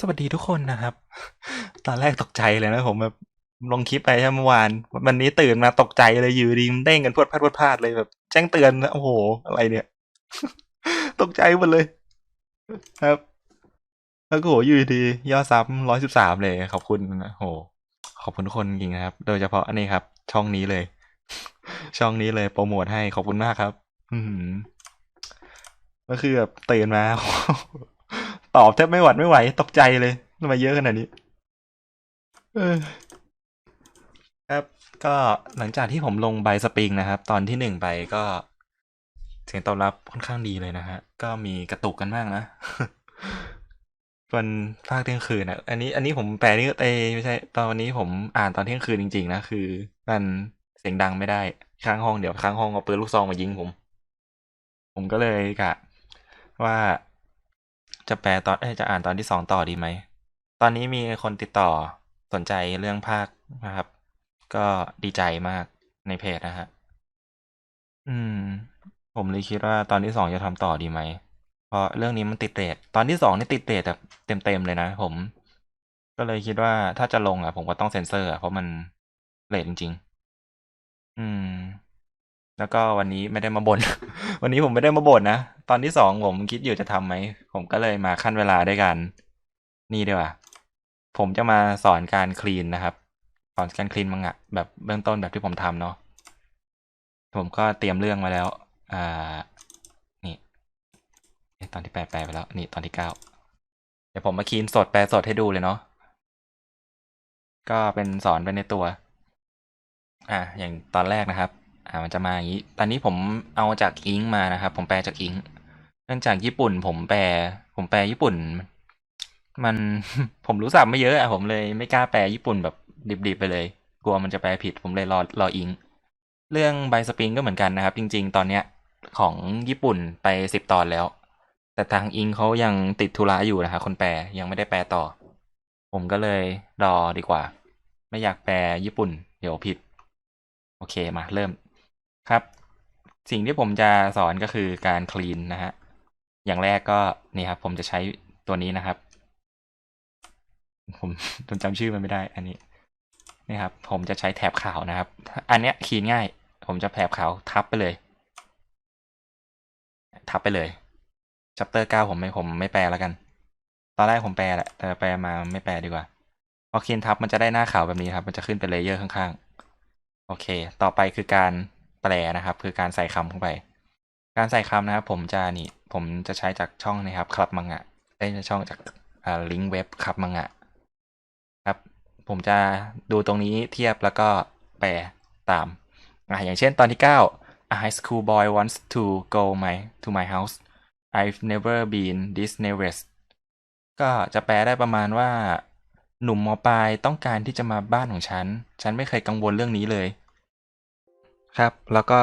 สวัสดีทุกคนนะครับ ตอนแรกตกใจเลยนะผมแบบลงคลิปไปเมื่อวานวันนี้ตื่นมาตกใจเลยอยู่ดีมันเด้งกันพรวดพลาดพรวดพลาดเลยแบบ แจ้งเตือนนะโอ้โห อะไรเนี่ย ตกใจหมดเลย ครับ แล้วก็โหอยู่ดียอดซับร้อยสิบสามเลยขอบคุณนะโห ขอบคุณทุกคนจริงนะครับ โดยเฉพาะอันนี้ครับ ช่องนี้เลย ช่องนี้เลยโปรโมทให้ขอบคุณมากครับ อืมก็คือแบบตื่นมา ตอบแทบไม่หวัดไม่ไหว ตกใจเลยทำไมเยอะขนาดนี้เออครับก็หลังจากที่ผมลงใบสปริงนะครับ ตอนที่หนึ่งไปก็เสียงตอบรับค่อนข้างดีเลยนะฮะ ก็มีกระตุกกันมากนะวันภาคเที่ยงคืนนะอันนี้ อันนี้ผมแปลนี่เอยไม่ใช่ ตอนวันนี้ผมอ่านตอนเที่ยงคืนจริงๆนะคือมันเสียงดังไม่ได้ข้างห้องเดี๋ยวข้างห้องเอาปืนลูกซองมายิงผม ผมก็เลยกะว่า จะแปลตอนจะอ่านตอนที่สองต่อดีไหม ตอนนี้มีคนติดต่อสนใจเรื่องภาคนะครับ ก็ดีใจมากในเพจนะฮะ อืม ผมเลยคิดว่าตอนที่สองจะทำต่อดีไหม เพราะเรื่องนี้มันติดเรทตอนที่สองนี่ติดเรทแบบเต็มๆเลยนะผม ก็เลยคิดว่าถ้าจะลงอะ ผมก็ต้องเซ็นเซอร์อะเพราะมันเรทจริง ๆ อืม แล้วก็วันนี้ไม่ได้มาบน่น วันนี้ผมไม่ได้มาบ่นนะ ตอนที่สองผมคิดอยู่จะทำไหม ผมก็เลยมาขั้นเวลาด้วยกัน นี่ดีกว่า ผมจะมาสอนการคลีนนะครับ สอนการคลีนมังงะแบบเบื้องต้นแบบที่ผมทำเนาะ ผมก็เตรียมเรื่องมาแล้ว อ่า นี่ ตอนที่แปลแปลไปแล้ว นี่ตอนที่เก้า เดี๋ยวผมมาคลีนสดแปลสดให้ดูเลยเนาะ ก็เป็นสอนไปในตัว อ่า อย่างตอนแรกนะครับ อ่ามันจะมาอย่างนี้ ตอนนี้ผมเอาจากอิงมานะครับ ผมแปลจากอิงเนื่องจากญี่ปุ่น ผมแปล ผมแปลญี่ปุ่น มันผมรู้ศัพท์ไม่เยอะอะผมเลยไม่กล้าแปลญี่ปุ่นแบบดิบๆไปเลย กลัวมันจะแปลผิดผมเลยรอรออิง เรื่องไบสปริงก็เหมือนกันนะครับ จริง ๆ ตอนเนี้ยของญี่ปุ่นไปสิบตอนแล้ว แต่ทางอิงเขายังติดธุระอยู่นะครับคนแปลยังไม่ได้แปลต่อ ผมก็เลยรอดีกว่า ไม่อยากแปลญี่ปุ่น เดี๋ยวผิด โอเคมาเริ่ม ครับ สิ่งที่ผมจะสอนก็คือการคลีนนะฮะ อย่างแรกก็นี่ครับ ผมจะใช้ตัวนี้นะครับ ผมจำชื่อมันไม่ได้ อันนี้นี่ครับ ผมจะใช้แถบขาวนะครับ อันเนี้ยคลีนง่าย ผมจะแถบขาวทับไปเลย ทับไปเลยชัปเตอร์เก้าผมไม่ผมไม่แปลแล้วกัน ตอนแรกผมแปลแหละแต่แปลมาไม่แปลดีกว่าพอคลีนทับมันจะได้หน้าขาวแบบนี้ครับ มันจะขึ้นเป็นเลเยอร์ข้างๆ โอเค ต่อไปคือการ แปลนะครับ คือการใส่คำเข้าไป การใส่คำนะครับ ผมจะนี่ ผมจะใช้จากช่องนะครับคลับมังงะได้ช่องจากอ่าลิงก์เว็บคลับมังงะครับ ผมจะดูตรงนี้เทียบแล้วก็แปลตามอ่าอย่างเช่นตอนที่ 9 A high school boy wants to go my to my house I've never been this nervous ก็จะแปลได้ประมาณว่า หนุ่มมปลายต้องการที่จะมาบ้านของฉัน ฉันไม่เคยกังวลเรื่องนี้เลย ครับ แล้วก็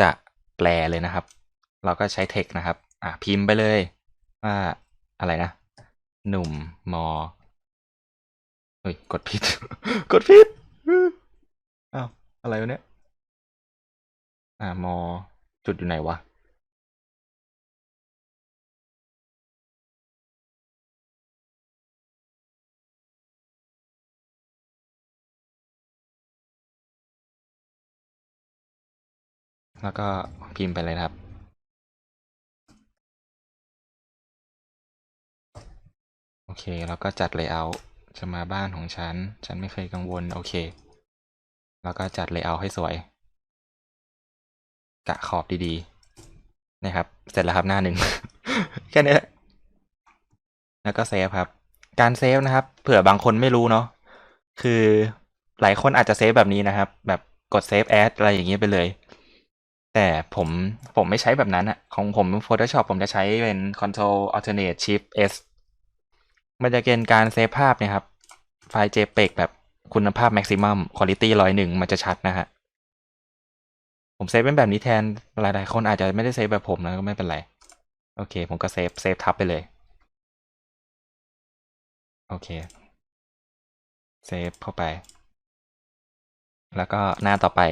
จะแปลเลยนะครับ เราก็ใช้เทคนะครับ อะพิมพ์ไปเลยว่าอะไรนะ หนุ่มมอเฮ้ยกดผิด กดผิดอ้าวอะไรวะเนี่ยอ่ามอจุดอยู่ไหนวะ แล้วก็พิมพ์ไปเลยครับ โอเค แล้วก็จัด layout จะมาบ้านของฉัน ฉันไม่เคยกังวล โอเค แล้วก็จัด layout ให้สวย กะขอบดีๆ นะครับ เสร็จแล้วครับหน้าหนึ่ง แค่นี้แหละแล้วก็เซฟครับ การเซฟนะครับ เผื่อบางคนไม่รู้เนาะ คือหลายคนอาจจะเซฟแบบนี้นะครับ แบบกดเซฟแอดอะไรอย่างเงี้ยไปเลย แต่ผมผมไม่ใช้แบบนั้นอะของผม Photoshop ผมจะใช้เป็น Control Alternate Shift S มันจะเป็นการเซฟภาพเนี่ยครับ ไฟล์ JPEG แบบคุณภาพ Maximum Quality ร้อยหนึ่งมันจะชัดนะฮะ ผมเซฟเป็นแบบนี้แทน หลายๆ คนอาจจะไม่ได้เซฟแบบผมนะก็ไม่เป็นไร โอเค ผมก็เซฟเซฟทับไปเลย โอเค เซฟเข้าไป แล้วก็หน้าต่อไป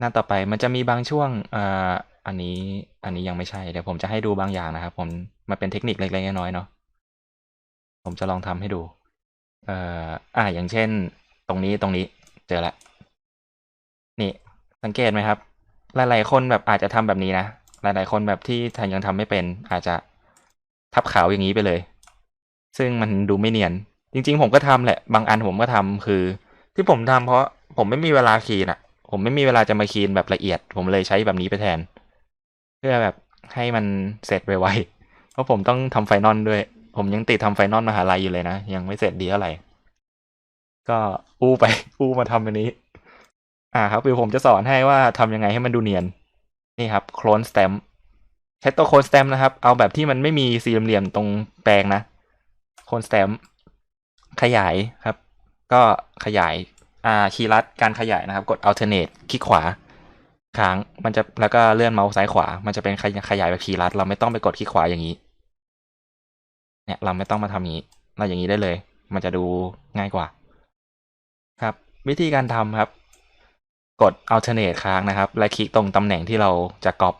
หน้าต่อไปมันจะมีบางช่วงอ่าอันนี้อันนี้ยังไม่ใช่เดี๋ยวผมจะให้ดูบางอย่างนะครับ ผมมันเป็นเทคนิคเล็กๆน้อยๆเนาะผมจะลองทำให้ดูเอ่ออ่าอย่างเช่น ตรงนี้ตรงนี้เจอละนี่สังเกตไหมครับ หลายๆคนแบบอาจจะทำแบบนี้นะหลายๆคนแบบที่ทยังทำไม่เป็น อาจจะทับขาวอย่างนี้ไปเลย ซึ่งมันดูไม่เนียน จริง ๆ ผมก็ทำแหละ บางอันผมก็ทำคือ ที่ผมทำเพราะผมไม่มีเวลาคีนอะ ผมไม่มีเวลาจะมาคีนแบบละเอียด ผมเลยใช้แบบนี้ไปแทน เพื่อแบบให้มันเสร็จไวๆเพราะผมต้องทำไฟนอลด้วย ผมยังติดทำไฟนอลมหาลัยอยู่เลยนะ ยังไม่เสร็จดีเท่าไหร่ก็อู้ไปอู้มาทำอันนี้ อ่าครับคือผมจะสอนให้ว่าทำยังไงให้มันดูเนียน นี่ครับโคลนส t ตมใช้ตัวโคลนส t ตมนะครับ เอาแบบที่มันไม่มีสี่เหลี่ยมตรงแปลงนะโคลนส t ตมขยายครับ ก็ขยาย อ่าคีย์ลัดการขยายนะครับ กด alternate คลิกขวาค้างมันจะแล้วก็เลื่อนเมาส์ซ้ายขวา มันจะเป็นขยขยายแบบคีย์ลัด เราไม่ต้องไปกดคลิกขวาอย่างนี้ เนี่ยเราไม่ต้องมาทำอย่างนี้ เราอย่างนี้ได้เลย มันจะดูง่ายกว่า ครับ วิธีการทำครับ กด alternate ค้างนะครับ และคลิกตรงตำแหน่งที่เราจะก๊อป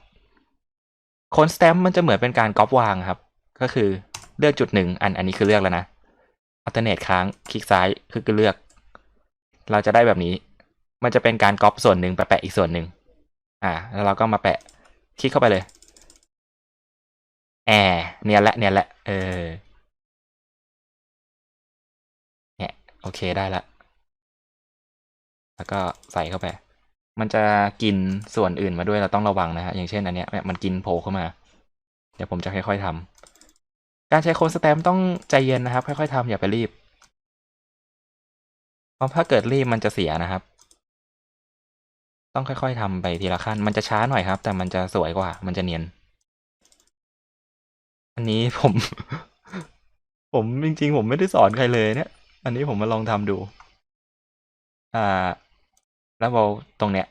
คนสแตมมันจะเหมือนเป็นการก๊อปวางครับ ก็คือเลือกจุดหนึ่งอันอันนี้คือเลือกแล้วนะ alternate ค้างคลิกซ้ายคือเลือก เราจะได้แบบนี้ มันจะเป็นการก๊อปส่วนหนึ่งไปแปะอีกส่วนหนึ่งอ่า แล้วเราก็มาแปะ คลิกเข้าไปเลย แอร์เนี่ยแหละเนี่ยแหละ เออ เนี่ย โอเคได้ละ แล้วก็ใส่เข้าไป มันจะกินส่วนอื่นมาด้วยเราต้องระวังนะฮะ อย่างเช่นอันเนี้ยเนี่ยมันกินโผล่เข้ามา เดี๋ยวผมจะค่อยๆทำการใช้โค้ดสแตมต้องใจเย็นนะครับ ค่อยๆทำอย่าไปรีบ เพราะถ้าเกิดรีบมันจะเสียนะครับ ต้องค่อยๆทำไปทีละขั้น มันจะช้าหน่อยครับ แต่มันจะสวยกว่า มันจะเนียน อันนี้ผม ผมจริงๆ ผมไม่ได้สอนใครเลยเนี่ย อันนี้ผมมาลองทำดู อ่า แล้วเราตรงเนี้ย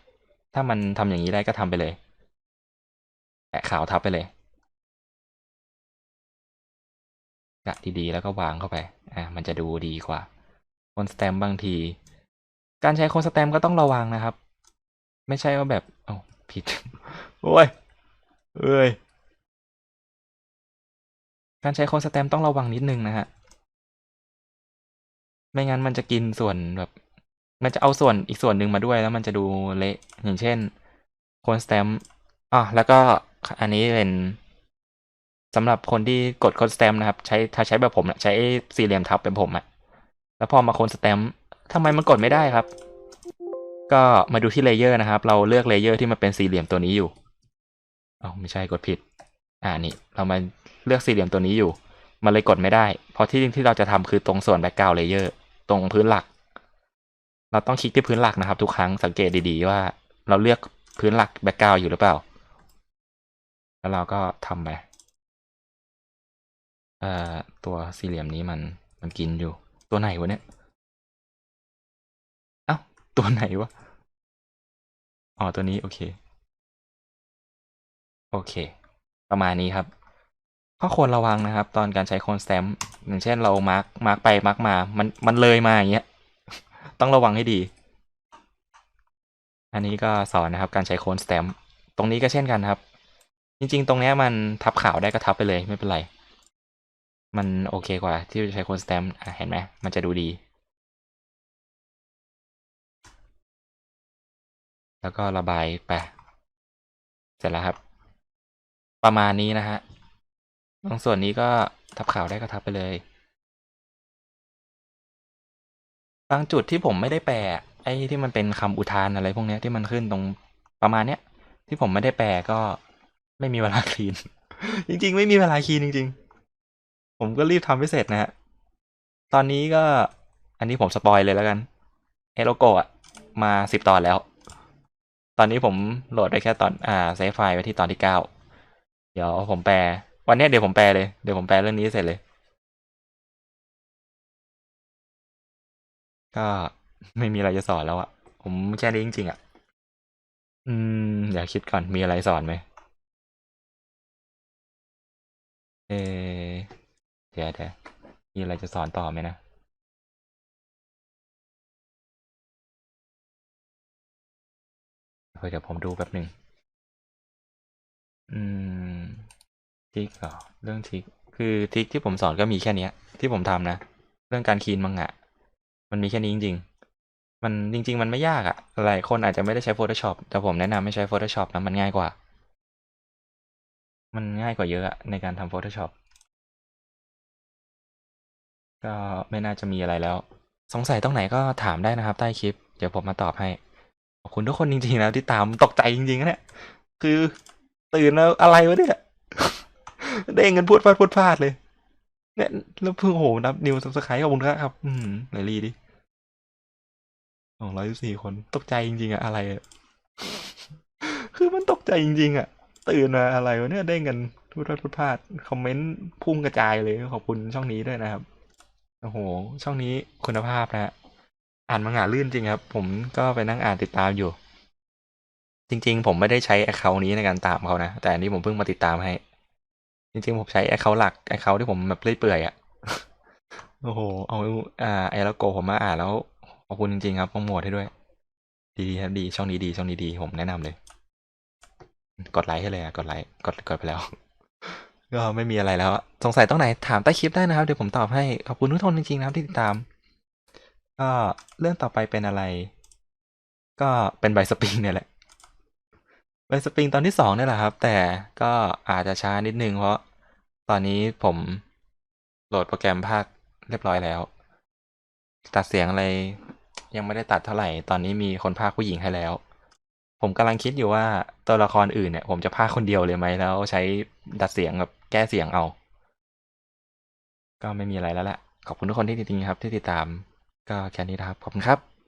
ถ้ามันทำอย่างนี้ได้ก็ทำไปเลยแปะขาวทับไปเลยกะดีๆแล้วก็วางเข้าไป อ่า มันจะดูดีกว่า คนสแตมบางที การใช้คนสแตมก็ต้องระวังนะครับ ไม่ใช่ว่าแบบเอาผิด โอ้ยเอ้ย การใช้คนสแตมต้องระวังนิดนึงนะฮะ ไม่งั้นมันจะกินส่วนแบบ มันจะเอาส่วนอีกส่วนหนึ่งมาด้วยแล้วมันจะดูเละ อย่างเช่นคนสแตมป์อะแล้วก็อันนี้เป็นสำหรับคนที่กดคนสแตมนะครับ ใช้ถ้าใช้แบบผมนะใช้สี่เหลี่ยมทับเป็นผมอะ แล้วพอมาโคนสแตมป์ทำไมมันกดไม่ได้ครับ ก็มาดูที่เลเยอร์นะครับ เราเลือกเลเยอร์ที่มันเป็นสี่เหลี่ยมตัวนี้อยู่อ๋อไม่ใช่กดผิด อ่านี่ เรามาเลือกสี่เหลี่ยมตัวนี้อยู่ มันเลยกดไม่ได้ เพราะที่ที่เราจะทำคือตรงส่วนแบ็กกราวด์เลเยอร์ตรงพื้นหลัก เราต้องคลิกที่พื้นหลักนะครับ ทุกครั้งสังเกตดีๆว่า เราเลือกพื้นหลักแบ็กกราวด์อยู่หรือเปล่า แล้วเราก็ทำไป เอ่อตัวสี่เหลี่ยมนี้มันมันกินอยู่ ตัวไหนวะเนี่ย เอ้า ตัวไหนวะ อ๋อ ตัวนี้ โอเค โอเค ประมาณนี้ครับ ข้อควรระวังนะครับ ตอนการใช้โคนสแตมป์อย่างเช่นเรามาร์กมาร์กไปมาร์กมา มัน มันเลยมาอย่างเงี้ย ต้องระวังให้ดี อันนี้ก็สอนนะครับ การใช้โคนสแตมป์ตรงนี้ก็เช่นกันครับ จริง ๆ ตรงเนี้ยมันทับขาวได้ก็ทับไปเลยไม่เป็นไร มันโอเคกว่าที่จะใช้คนสแตมป์เห็นไหม มันจะดูดี แล้วก็ระบายไป เสร็จแล้วครับ ประมาณนี้นะฮะ ตรงส่วนนี้ก็ทับข่าวได้ก็ทับไปเลย บางจุดที่ผมไม่ได้แปล ไอ้ที่มันเป็นคำอุทานอะไรพวกเนี้ยที่มันขึ้นตรงประมาณเนี้ย ที่ผมไม่ได้แปลก็ไม่มีเวลาคลีน จริง ๆ ไม่มีเวลาคลีนจริง ๆ ผมก็รีบทำให้เสร็จนะฮะ ตอนนี้ก็ อันนี้ผมสปอยเลยแล้วกันเอโลโกะมาสิบตอนแล้ว ตอนนี้ผมโหลดได้แค่ตอน อ่าเซฟไฟล์ไว้ที่ตอนที่เก้า เดี๋ยวผมแปล วันนี้เดี๋ยวผมแปลเลย เดี๋ยวผมแปลเรื่องนี้เสร็จเลย ก็ไม่มีอะไรจะสอนแล้วอะผมแค่นี้จริงๆอะอืมเดี๋ยวคิดก่อนมีอะไรสอนไหมเอ ดี๋ยวเดี๋ยวมีอะไรจะสอนต่อไหมนะเดี๋ยวผมดูแป๊บหนึ่งอืมทิกเหรอเรื่องทิก คือทริคที่ผมสอนก็มีแค่เนี้ย ที่ผมทำนะ เรื่องการคีนมังงะ มันมีแค่นี้จริง ๆ มันจริง ๆ มันไม่ยากอะหลายคนอาจจะไม่ได้ใช้ Photoshop แต่ผมแนะนำให้ใช้ Photoshop นะมันง่ายกว่า มันง่ายกว่าเยอะอะในการทำ Photoshop ก็ไม่น่าจะมีอะไรแล้ว สงสัยตรงไหนก็ถามได้นะครับ ใต้คลิป เดี๋ยวผมมาตอบให้ ขอบคุณทุกคนจริงๆนะที่ตามตกใจจริงๆนะเนี่ย คือตื่นแล้วอะไรวะเนี่ยเด้งกันพูดพลาดพูดพลาดเลย เนี่ยแล้วเพิ่งโหนับนิวซับสไครต์ขอบคุณครับ อืมไหนรีดิสองร้อยสี่คนตกใจจริงๆอะอะไร คือมันตกใจจริงๆอะตื่นมาอะไรวะเนี่ยเด้งกันพูดพลาดพูดพลาดคอมเมนต์พุ่งกระจายเลยขอบคุณช่องนี้ด้วยนะครับ โอ้โห ช่องนี้คุณภาพนะฮะอ่านมังงะลื่นจริงครับ ผมก็ไปนั่งอ่านติดตามอยู่ จริง ๆ ผมไม่ได้ใช้แอคเคาท์นี้ในการตามเขานะ แต่อันนี้ผมเพิ่งมาติดตามให้ จริง ๆ ผมใช้แอคเคาท์หลักแอคเคาท์ที่ผมแบบเลื่อยเปื่อยอะโอ้โห เอาอ่าไอแล้วโกผมมาอ่านแล้วขอบคุณจริงๆครับโปรโมทให้ด้วย ดีครับดีช่องนี้ดีช่องนี้ดีผมแนะนำเลย กดไลค์ให้เลยอะกดไลค์กดกดไปแล้ว ก็ไม่มีอะไรแล้วสงสัยต้องไหนถามใต้คลิปได้นะครับ เดี๋ยวผมตอบให้ ขอบคุณทุกคนจริงๆนะครับที่ติดตาม ก็เรื่องต่อไปเป็นอะไร ก็เป็นใบสปริงเนี่ยแหละใบสปริงตอนที่สองเนี่ยแหละครับ แต่ก็อาจจะช้านิดนึงเพราะตอนนี้ผมโหลดโปรแกรมภาคเรียบร้อยแล้ว ตัดเสียงอะไรยังไม่ได้ตัดเท่าไหร่ ตอนนี้มีคนภาคผู้หญิงให้แล้ว ผมกำลังคิดอยู่ว่าตัวละครอื่นเนี่ย ผมจะภาคคนเดียวเลยไหมแล้ว ใช้ดัดเสียงแบบ แก้เสียงเอา ก็ไม่มีอะไรแล้วแหละขอบคุณทุกคนที่จริงๆครับที่ติดตาม ก็แค่นี้นะครับขอบคุณครับ